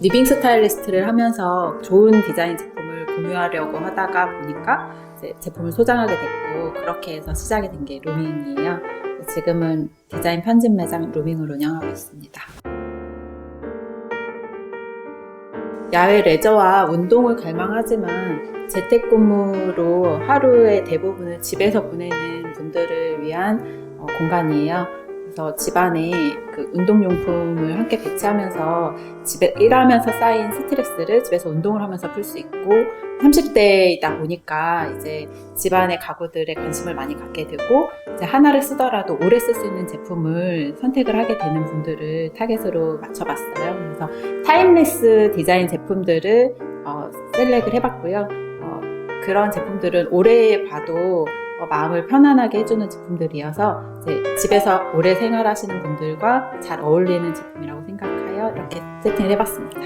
리빙 스타일리스트를 하면서 좋은 디자인 제품을 공유하려고 하다가 보니까 제품을 소장하게 됐고 그렇게 해서 시작이 된 게 루밍이에요. 지금은 디자인 편집 매장 루밍을 운영하고 있습니다. 야외 레저와 운동을 갈망하지만 재택근무로 하루의 대부분을 집에서 보내는 분들을 위한 어, 공간이에요. 그래서 집안에 그 운동용품을 함께 배치하면서 집에 일하면서 쌓인 스트레스를 집에서 운동을 하면서 풀 수 있고 30대이다 보니까 이제 집안의 가구들에 관심을 많이 갖게 되고 이제 하나를 쓰더라도 오래 쓸 수 있는 제품을 선택을 하게 되는 분들을 타겟으로 맞춰봤어요. 그래서 타임레스 디자인 제품들을 어, 셀렉을 해봤고요. 어, 그런 제품들은 오래 봐도 어, 마음을 편안하게 해주는 제품들이어서 집에서 오래 생활하시는 분들과 잘 어울리는 제품이라고 생각하여 이렇게 세팅을 해봤습니다.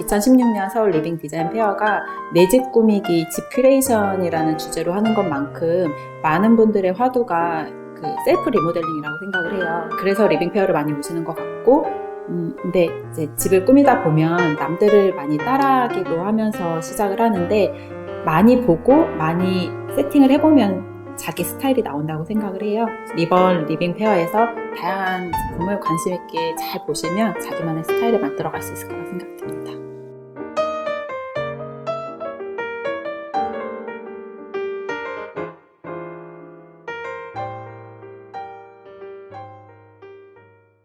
2016년 서울 리빙 디자인 페어가 내 집 꾸미기 집 큐레이션이라는 주제로 하는 것만큼 많은 분들의 화두가 그 셀프 리모델링이라고 생각을 해요. 그래서 리빙 페어를 많이 보시는 것 같고, 음, 근데 이제 집을 꾸미다 보면 남들을 많이 따라하기도 하면서 시작을 하는데 많이 보고 많이 세팅을 해보면 자기 스타일이 나온다고 생각을 해요. 이번 리빙 페어에서 다양한 제품을 관심 있게 잘 보시면 자기만의 스타일을 만들어갈 수 있을 거라 생각됩니다.